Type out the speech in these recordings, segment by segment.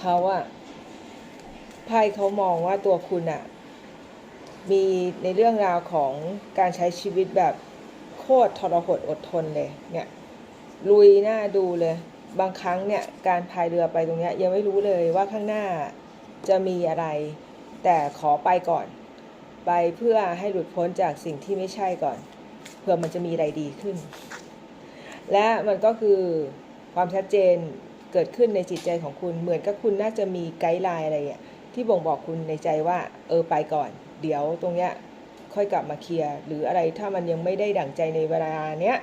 เขาอะไพ่เขามองว่าตัวคุณอะมีในเรื่องราวของการใช้ชีวิตแบบโคตรทรหดอดทนเลยเนี่ยลุยหน้าดูเลย บางครั้งเนี่ยการพายเรือไปตรงเนี้ยยังไม่รู้เลยว่าข้างหน้าจะมีอะไร แต่ขอไปก่อน ไปเพื่อให้หลุดพ้นจากสิ่งที่ไม่ใช่ก่อน เพื่อมันจะมีอะไรดีขึ้น และมันก็คือความชัดเจน เกิดขึ้นในจิตใจของคุณ เหมือนกับคุณน่าจะมีไกด์ไลน์อะไรอะที่บ่งบอกคุณในใจว่า เออไปก่อน เดี๋ยวตรงเนี้ยค่อยกลับมาเคลียร์หรืออะไรถ้ามันยังไม่ได้ดั่งใจในเวลาเนี้ย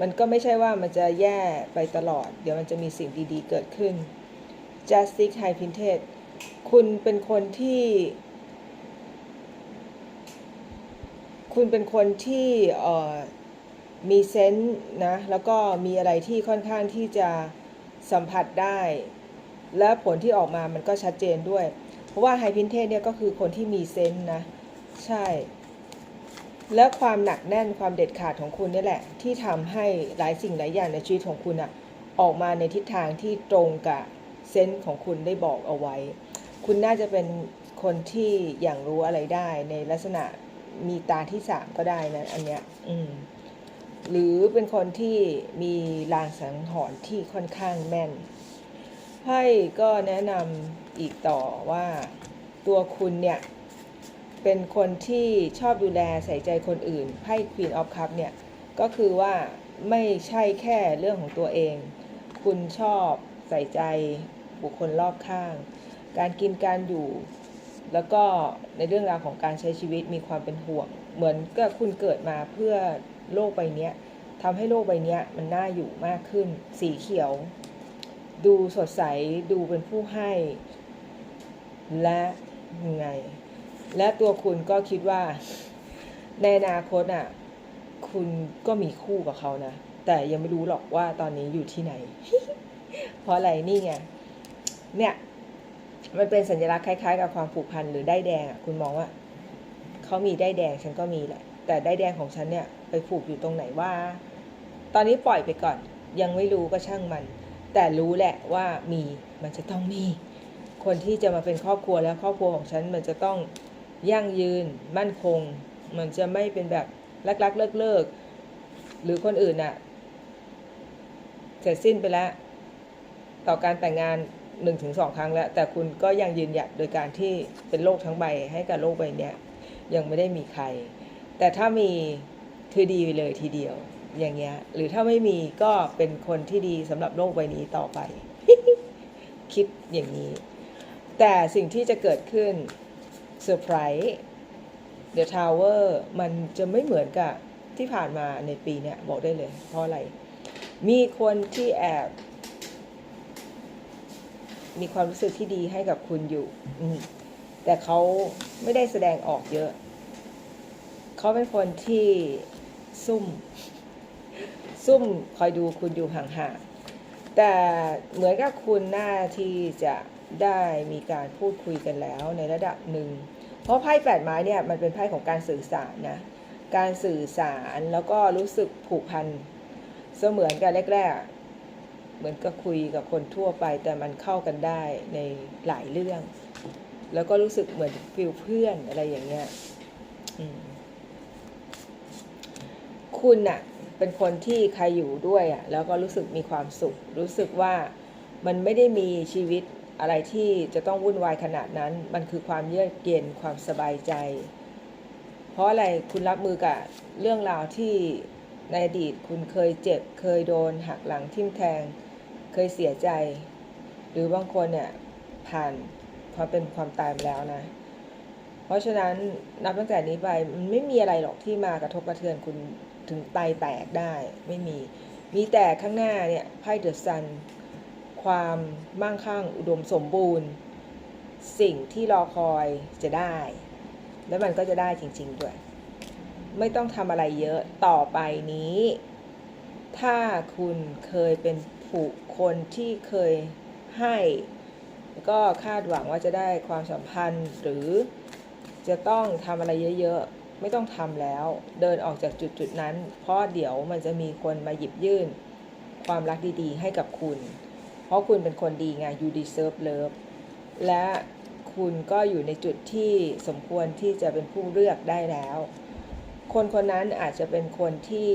มันก็ไม่ใช่ว่ามันจะแย่ไปตลอด เดี๋ยวมันจะมีสิ่งดีๆเกิดขึ้น Justice High p i n t e d คุณเป็นคนที่ คุณเป็นคนที่เออมีเซนส์นะ แล้วก็มีอะไรที่ค่อนข้างที่จะ สัมผัสได้ และผลที่ออกมามันก็ชัดเจนด้วย เพราะว่าไฮพินเทสเนี่ยก็คือคนที่มีเซนส์นะ ใช่ และความหนักแน่นความเด็ดขาดของคุณนี่แหละ ที่ทำให้หลายสิ่งหลายอย่างในชีวิตของคุณอะออกมาในทิศทางที่ตรงกับเซนส์ของคุณได้บอกเอาไว้ คุณน่าจะเป็นคนที่อย่างรู้อะไรได้ในลักษณะมีตาที่สามก็ได้นะอันเนี้ย อืม หรือเป็นคนที่มีลางสังหรณ์ที่ค่อนข้างแม่นไพ่ก็แนะนำอีกต่อว่าตัวคุณเนี่ยเป็นคนที่ชอบดูแลใส่ใจคนอื่นไพ่ Queen of Cup เนี่ยก็คือว่าไม่ใช่แค่เรื่องของตัวเอง คุณชอบใส่ใจบุคคลรอบข้าง การกินการอยู่ แล้วก็ในเรื่องราวของการใช้ชีวิตมีความเป็นห่วง เหมือนกับคุณเกิดมาเพื่อ โลกใบนี้ทำให้โลกใบนี้มันน่าอยู่มากขึ้น สีเขียว ดูสดใสดูเป็นผู้ให้ และยังไง และตัวคุณก็คิดว่า ในอนาคตอะ คุณก็มีคู่กับเขานะ แต่ยังไม่รู้หรอกว่าตอนนี้อยู่ที่ไหน เพราะอะไรนี่ไง เนี่ย มันเป็นสัญลักษณ์คล้ายๆ กับความผูกพันหรือได้แดงอะ คุณมองว่าเขามีได้แดงฉันก็มีแหละ แต่ได้แดงของฉันเนี่ย ไปผูกอยู่ตรงไหนว่า ตอนนี้ปล่อยไปก่อน ยังไม่รู้ก็ช่างมัน แต่รู้แหละว่ามีมันจะต้องมี คนที่จะมาเป็นครอบครัวแล้วครอบครัวของฉันมันจะต้องยั่งยืนมั่นคง มันจะไม่เป็นแบบรักๆเลิกๆหรือคนอื่นน่ะเสร็จสิ้นไปแล้ว ต่อการแต่งงานหนึ่งถึงสองครั้งแล้ว แต่คุณก็ยังยืนหยัดโดยการที่เป็นโลกทั้งใบให้กับโลกใบเนี้ยยังไม่ได้มีใคร แต่ถ้ามี คือดีเลยทีเดียว อย่างเงี้ย หรือถ้าไม่มีก็เป็นคนที่ดีสำหรับโลกใบนี้ต่อไป คิดอย่างนี้ แต่สิ่งที่จะเกิดขึ้นเซอร์ไพรส์ The Tower มันจะไม่เหมือนกับที่ผ่านมาในปีเนี้ยบอกได้เลย เพราะอะไร มีคนที่แอบ มีความรู้สึกที่ดีให้กับคุณอยู่แต่เขาไม่ได้แสดงออกเยอะ เขาเป็นคนที่ ซุ่ม ซุ่มคอยดูคุณอยู่ห่างๆ แต่เหมือนกับคุณหน้าที่จะได้มีการพูดคุยกันแล้วในระดับหนึ่ง เพราะไพ่แปดไม้เนี่ยมันเป็นไพ่ของการสื่อสารนะ การสื่อสารแล้วก็รู้สึกผูกพันเสมือนกันแรกๆ เหมือนกับคุยกับคนทั่วไปแต่มันเข้ากันได้ในหลายเรื่อง แล้วก็รู้สึกเหมือนฟิลเพื่อนอะไรอย่างเงี้ย อืม คุณน่ะเป็นคนที่ใครอยู่ด้วยอะแล้วก็รู้สึกมีความสุข รู้สึกว่ามันไม่ได้มีชีวิตอะไรที่จะต้องวุ่นวายขนาดนั้น มันคือความเยือกเย็นความสบายใจ เพราะอะไรคุณรับมือกับเรื่องราวที่ในอดีตคุณเคยเจ็บ เคยโดนหักหลังทิ่มแทง เคยเสียใจ หรือบางคนเนี่ยผ่านความเป็นความตายมาแล้วนะ เพราะฉะนั้นนับตั้งแต่นี้ไปมันไม่มีอะไรหรอกที่มากระทบกระเทือนคุณ ถึงไตแตกได้ไม่มี มีแต่ข้างหน้าเนี่ยไพ่เดอะซัน ความมั่งคั่งอุดมสมบูรณ์ สิ่งที่รอคอยจะได้ แล้วมันก็จะได้จริง ๆ ด้วย ไม่ต้องทำอะไรเยอะต่อไปนี้ ถ้าคุณเคยเป็นผู้คนที่เคยให้ก็คาดหวังว่าจะได้ความสัมพันธ์หรือจะต้องทำอะไรเยอะ ๆ ไม่ต้องทำแล้ว เดินออกจากจุดๆนั้น เพราะเดี๋ยวมันจะมีคนมาหยิบยื่น ความรักดีๆ ให้กับคุณ เพราะคุณเป็นคนดีไง you deserve love และคุณก็อยู่ในจุดที่สมควรที่จะเป็นผู้เลือกได้แล้ว คนคนนั้นอาจจะเป็นคนที่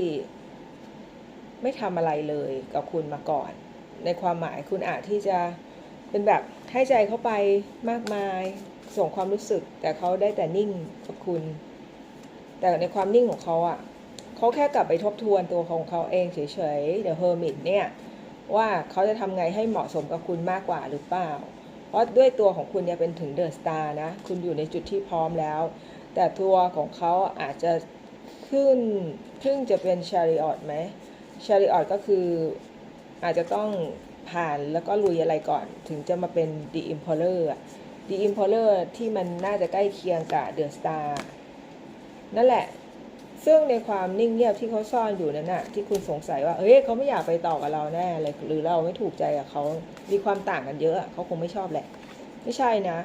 ไม่ทำอะไรเลยกับคุณมาก่อน ในความหมายคุณอาจที่จะเป็นแบบให้ใจเข้าไปมากมาย ส่งความรู้สึก แต่เขาได้แต่นิ่งกับคุณ แต่ในความนิ่งของเขาอะ่ะเขาแค่กลับไปทบทวนตัวของเขาเองเฉยๆ The Hermit เนี่ยว่าเขาจะทำไงให้เหมาะสมกับคุณมากกว่าหรือเปล่า เพราะด้วยตัวของคุณเนี่ยเป็นถึงเดอะสตาร์นะ คุณอยู่ในจุดที่พร้อมแล้ว แต่ตัวของเขาอาจจะขึ้นครึ่งจะเป็นชาริออตไหมชาริออตก็คืออาจจะต้องผ่านแล้วก็ลุยอะไรก่อน ถึงจะมาเป็น The Impaler อะ The Impaler ที่มันน่าจะใกล้เคียงกับ The Star นั่นแหละ ซึ่งในความนิ่งเงียบที่เขาซ่อนอยู่นั้นน่ะ ที่คุณสงสัยว่าเฮ้ยเขาไม่อยากไปต่อกับเราแน่เลยหรือเราไม่ถูกใจกับเขามีความต่างกันเยอะเขาคงไม่ชอบแหละ ไม่ใช่นะ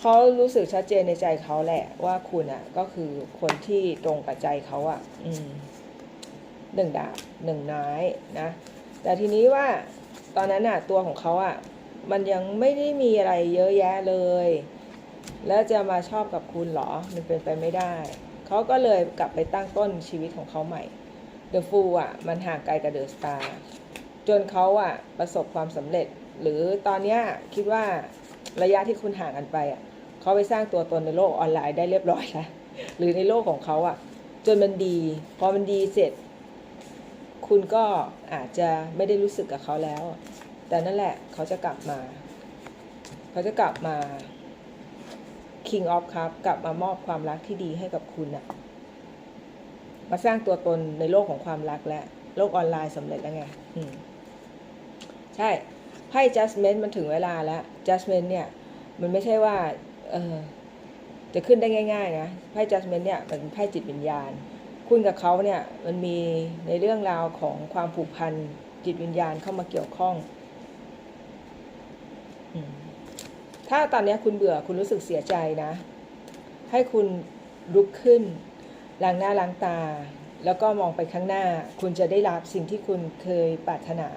เขารู้สึกชัดเจนในใจเขาแหละ ว่าคุณอะ ก็คือคนที่ตรงกับใจเขาอะ อืมหนึ่งดาบหนึ่งนายนะ แต่ทีนี้ว่าตอนนั้นอะ ตัวของเขาอะ มันยังไม่ได้มีอะไรเยอะแยะเลย แล้วจะมาชอบกับคุณเหรอ มันเป็นไปไม่ได้ เขาก็เลยกลับไปตั้งต้นชีวิตของเขาใหม่ The Fool อะ มันห่างไกลกับ The Star จนเขาอะ ประสบความสำเร็จ หรือตอนเนี้ยคิดว่าระยะที่คุณห่างกันไปอะเขาไปสร้างตัวตนในโลกออนไลน์ได้เรียบร้อยแล้วหรือในโลกของเขาอะ จนมันดี พอมันดีเสร็จ คุณก็อาจจะไม่ได้รู้สึกกับเขาแล้ว แต่นั่นแหละเขาจะกลับมา เขาจะกลับมา King of Cup กลับมามอบความรักที่ดีให้กับคุณอะมาสร้างตัวตนในโลกของความรักและ โลกออนไลน์สำเร็จแล้วไงใช่ไพ่ judgment มันถึงเวลาแล้ว judgment เนี่ย มันไม่ใช่ว่าเออจะขึ้นได้ง่าย ๆ นะไพ่ judgment เนี่ยมันเป็นไพ่จิตวิญญาณ คุณกับเขาเนี่ย มันมีในเรื่องราวของความผูกพันจิตวิญญาณเข้ามาเกี่ยวข้องอืม ถ้าตอนนี้คุณเบื่อคุณรู้สึกเสียใจนะ ให้คุณลุกขึ้นล้างหน้าล้างตา แล้วก็มองไปข้างหน้า คุณจะได้รับสิ่งที่คุณเคยปรารถนา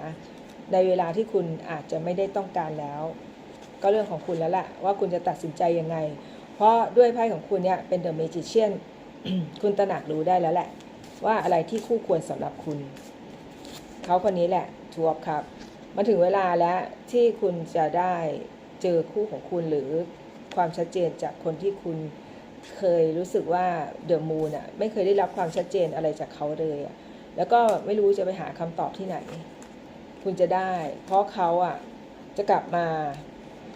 ในเวลาที่คุณอาจจะไม่ได้ต้องการแล้ว ก็เรื่องของคุณแล้วแหละว่าคุณจะตัดสินใจยังไง เพราะด้วยไพ่ของคุณเนี่ยเป็นเดอะเมจิเชียนคุณตระหนักรู้ได้แล้วแหละ ว่าอะไรที่คู่ควรสำหรับคุณ เขาคนนี้แหละทวบครับ มาถึงเวลาแล้วที่คุณจะได้ เจอคู่ของคุณหรือความชัดเจนจากคนที่คุณเคยรู้สึกว่าเดอะมูนอะไม่เคยได้รับความชัดเจนอะไรจากเขาเลยอะแล้วก็ไม่รู้จะไปหาคำตอบที่ไหน คุณจะได้ เพราะเขาอะจะกลับมา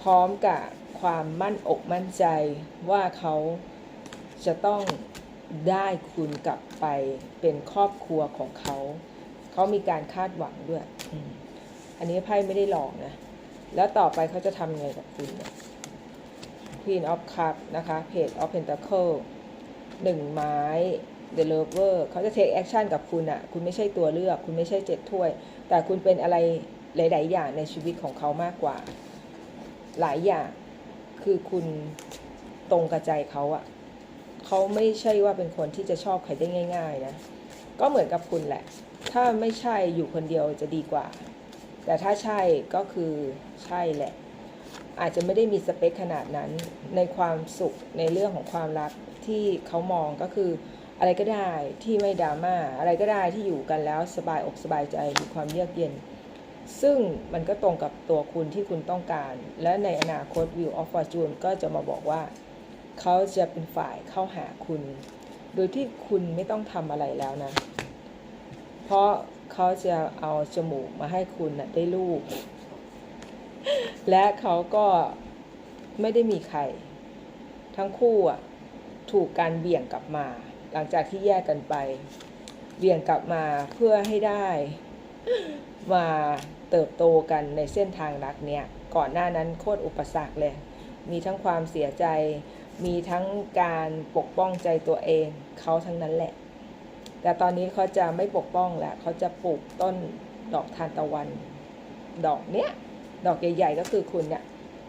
พร้อมกับความมั่นอกมั่นใจว่าเขาจะต้องได้คุณกลับไปเป็นครอบครัวของเขา เขามีการคาดหวังด้วย อันนี้ไพ่ไม่ได้หลอกนะ แล้วต่อไปเขาจะทำยังไงกับคุณเนี่ย Queen of Cup นะคะ Page of Pentacle หนึ่งไม้ The Lover เขาจะ take action กับคุณอะคุณไม่ใช่ตัวเลือก คุณไม่ใช่เจ็ดถ้วย แต่คุณเป็นอะไรหลาย ๆ อย่างในชีวิตของเขามากกว่า หลายอย่างคือคุณตรงกับใจเขาอะเขาไม่ใช่ว่าเป็นคนที่จะชอบใครได้ง่าย ๆ นะ ก็เหมือนกับคุณแหละ ถ้าไม่ใช่อยู่คนเดียวจะดีกว่า แต่ถ้าใช่ก็คือใช่แหละ อาจจะไม่ได้มีสเปคขนาดนั้น ในความสุขในเรื่องของความรักที่เขามองก็คืออะไรก็ได้ที่ไม่ดราม่าอะไรก็ได้ที่อยู่กันแล้วสบายอกสบายใจมีความเยือกเย็น ซึ่งมันก็ตรงกับตัวคุณที่คุณต้องการ และในอนาคต View of Fortune ก็จะมาบอกว่า เขาจะเป็นฝ่ายเข้าหาคุณ โดยที่คุณไม่ต้องทำอะไรแล้วนะ เพราะ เขาจะเอาจมูกมาให้คุณนะได้ลูก และเขาก็ไม่ได้มีใคร ทั้งคู่อะถูกการเบี่ยงกลับมา หลังจากที่แยกกันไป เบี่ยงกลับมาเพื่อให้ได้ มาเติบโตกันในเส้นทางรักเนี่ย ก่อนหน้านั้นโคตรอุปสรรคเลย มีทั้งความเสียใจ มีทั้งการปกป้องใจตัวเอง เขาทั้งนั้นแหละ แต่ตอนนี้เขาจะไม่ปกป้องแล้วเขาจะปลูกต้นดอกทานตะวัน ดอกเนี้ย ดอกใหญ่ๆก็คือคุณเนี่ย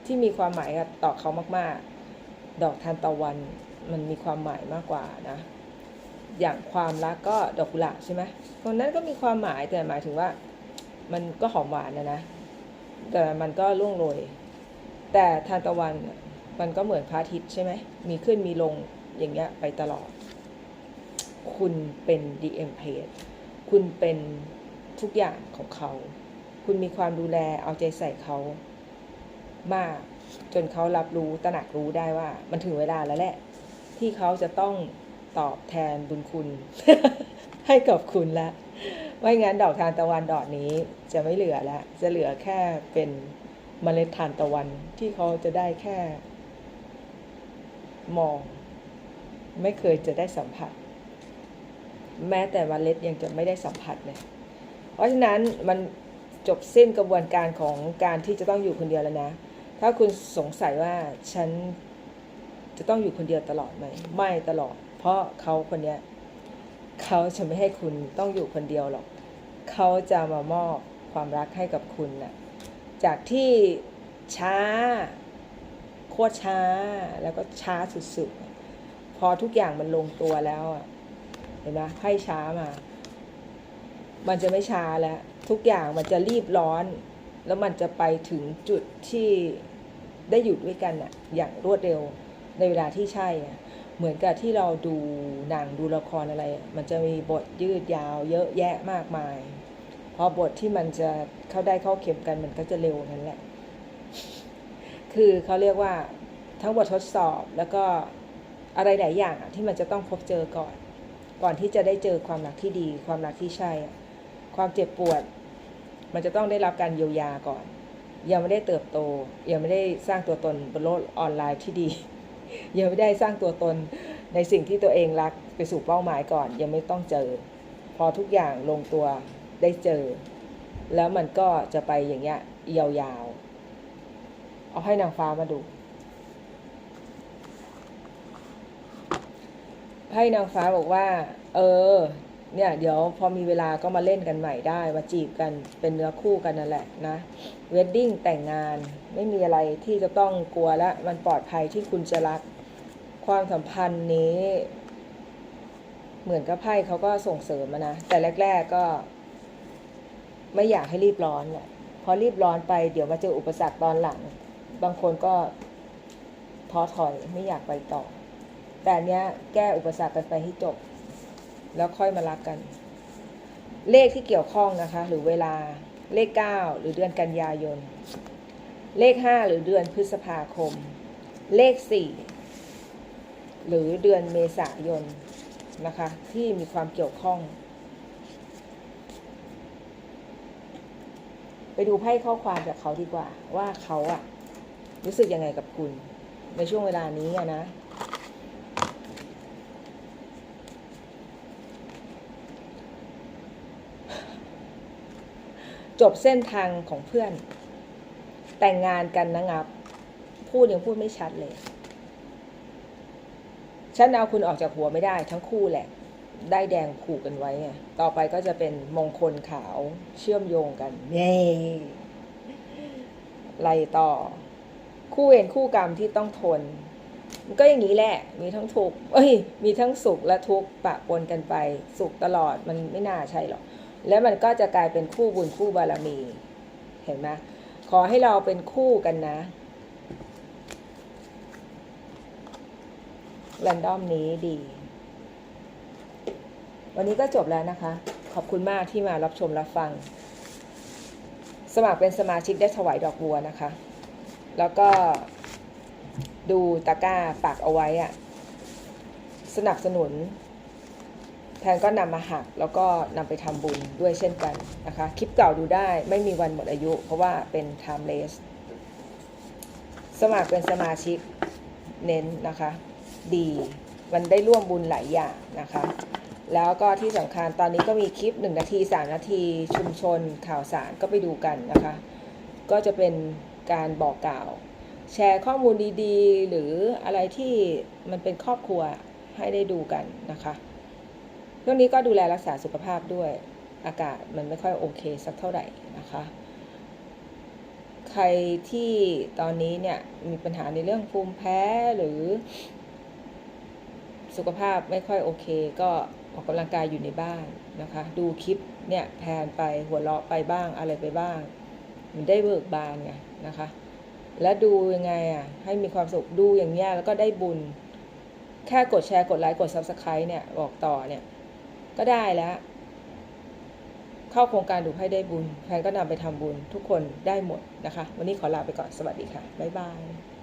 ที่มีความหมายกับต่อเขามากๆ ดอกทานตะวันมันมีความหมายมากกว่านะ อย่างความรักก็ดอกกุหลาบใช่ไหมคนนั้นก็มีความหมายแต่หมายถึงว่า มันก็หอมหวานนะนะ แต่มันก็ล่วงโรย แต่ทานตะวันมันก็เหมือนพระอาทิตย์ใช่ไหม มีขึ้นมีลงอย่างเงี้ยไปตลอด คุณเป็น DM page คุณเป็นทุกอย่างของเขา คุณมีความดูแลเอาใจใส่เขามาก จนเขารับรู้ตระหนักรู้ได้ว่า มันถึงเวลาแล้วแหละ ที่เขาจะต้องตอบแทนบุญคุณ ให้กับคุณละไม่งั้นดอกทานตะวันดอกนี้จะไม่เหลือแล้วจะเหลือแค่เป็นเมล็ดทานตะวันที่เขาจะได้แค่ มอง ไม่เคยจะได้สัมผัส แม้แต่เมล็ดยังจะไม่ได้สัมผัสเลยเพราะฉะนั้นมันจบสิ้นกระบวนการของการที่จะต้องอยู่คนเดียวแล้วนะ ถ้าคุณสงสัยว่าฉันจะต้องอยู่คนเดียวตลอดไหมไม่ตลอด เพราะเขาคนเนี้ยเขาจะไม่ให้คุณต้องอยู่คนเดียวหรอกเขาจะมามอบความรักให้กับคุณนะ่ะจากที่ช้าโคตรช้าแล้วก็ช้าสุดๆ พอทุกอย่างมันลงตัวแล้วอะ ห็นไหมไพ่ช้ามา มันจะไม่ช้าแล้ว ทุกอย่างมันจะรีบร้อน แล้วมันจะไปถึงจุดที่ได้อยู่ด้วยกันอะอย่างรวดเร็วในเวลาที่ใช่อะเหมือนกับที่เราดูหนังดูละครอะไร มันจะมีบทยืดยาว เยอะแยะมากมาย พอบทที่มันจะเข้าได้เข้าเข็มกันมันก็จะเร็วนั่นแหละ คือเขาเรียกว่าทั้งบททดสอบแล้วก็อะไรหลายอย่างที่มันจะต้องพบเจอก่อน ก่อนที่จะได้เจอความรักที่ดี ความรักที่ใช่ ความเจ็บปวด มันจะต้องได้รับการเยียวยาก่อน ยังไม่ได้เติบโต ยังไม่ได้สร้างตัวตนบนโลกออนไลน์ที่ดี ยังไม่ได้สร้างตัวตนในสิ่งที่ตัวเองรักไปสู่เป้าหมายก่อน ยังไม่ต้องเจอ พอทุกอย่างลงตัวได้เจอ แล้วมันก็จะไปอย่างเงี้ยยาวๆเอาให้นางฟ้ามาดู ให้นางฟ้าบอกว่า เออ เนี่ย เดี๋ยวพอมีเวลาก็มาเล่นกันใหม่ได้ มาจีบกันเป็นเนื้อคู่กันนั่นแหละนะเวดดิ้งแต่งงานไม่มีอะไรที่จะต้องกลัวและมันปลอดภัยที่คุณจะรัก ความสัมพันธ์นี้ เหมือนกับไพ่เขาก็ส่งเสริมนะ แต่แรก ๆก็ ไม่อยากให้รีบร้อนแหละพอรีบร้อนไปเดี๋ยวมาเจออุปสรรคตอนหลัง บางคนก็ท้อถอยไม่อยากไปต่อ แต่เนี้ยแก้อุปสรรคกันไปให้จบ แล้วค่อยมารักกัน เลขที่เกี่ยวข้องนะคะ หรือเวลาเลข 9 หรือเดือนกันยายน เลข 5 หรือเดือนพฤษภาคม เลข 4 หรือเดือนเมษายนนะคะ ที่มีความเกี่ยวข้อง ไปดูไพ่ข้อความจากเขาดีกว่าว่าเขาอะรู้สึกยังไงกับคุณ ในช่วงเวลานี้อะนะ จบเส้นทางของเพื่อน แต่งงานกันนะงับ พูดยังพูดไม่ชัดเลย ฉันเอาคุณออกจากหัวไม่ได้ทั้งคู่แหละ ได้แดงผูกกันไว้ไงต่อไปก็จะเป็นมงคลขาวเชื่อมโยงกันเย้ไล่ต่อ คู่เวรคู่กรรมที่ต้องทนมันก็อย่างนี้แหละ มีทั้งทุกข์เอ้ย มีทั้งสุขและทุกข์ปะปนกันไป สุขตลอดมันไม่น่าใช่หรอก แล้วมันก็จะกลายเป็นคู่บุญคู่บารมี เห็นไหมขอให้เราเป็นคู่กันนะแรนดอมนี้ดี วันนี้ก็จบแล้วนะคะ ขอบคุณมากที่มารับชมรับฟัง สมัครเป็นสมาชิกได้ถวายดอกบัวนะคะ แล้วก็ดูตะกร้าปักเอาไว้อะสนับสนุน แทนก็นำมาหักแล้วก็นำไปทำบุญด้วยเช่นกันนะคะ คลิปเก่าดูได้ไม่มีวันหมดอายุ เพราะว่าเป็น timeless สมัครเป็นสมาชิกเน้นนะคะ ดีมันได้ร่วมบุญหลายอย่างนะคะ แล้วก็ที่สำคัญตอนนี้ก็มีคลิป 1 นาที 3 นาทีชุมชนข่าวสารก็ไปดูกันนะคะ ก็จะเป็นการบอกกล่าว แชร์ข้อมูลดีๆ หรืออะไรที่มันเป็นครอบครัวให้ได้ดูกันนะคะ ช่วงนี้ก็ดูแลรักษาสุขภาพด้วย อากาศมันไม่ค่อยโอเคสักเท่าไหร่นะคะ ใครที่ตอนนี้เนี่ยมีปัญหาในเรื่องภูมิแพ้หรือ สุขภาพไม่ค่อยโอเค ก็ออกกำลังกายอยู่ในบ้านนะคะ ดูคลิปเนี่ยแพนไปหัวเราะไปบ้างอะไรไปบ้าง มันได้เบิกบานไงนะคะ แล้วดูยังไงอะให้มีความสุขดูอย่างเงี้ยแล้วก็ได้บุญ แค่กดแชร์กดไลค์กด subscribe เนี่ยบอกต่อเนี่ย ก็ได้แล้ว เข้าโครงการดูให้ได้บุญแฟนก็นำไปทำบุญทุกคนได้หมดนะคะ วันนี้ขอลาไปก่อนสวัสดีค่ะบ๊ายบาย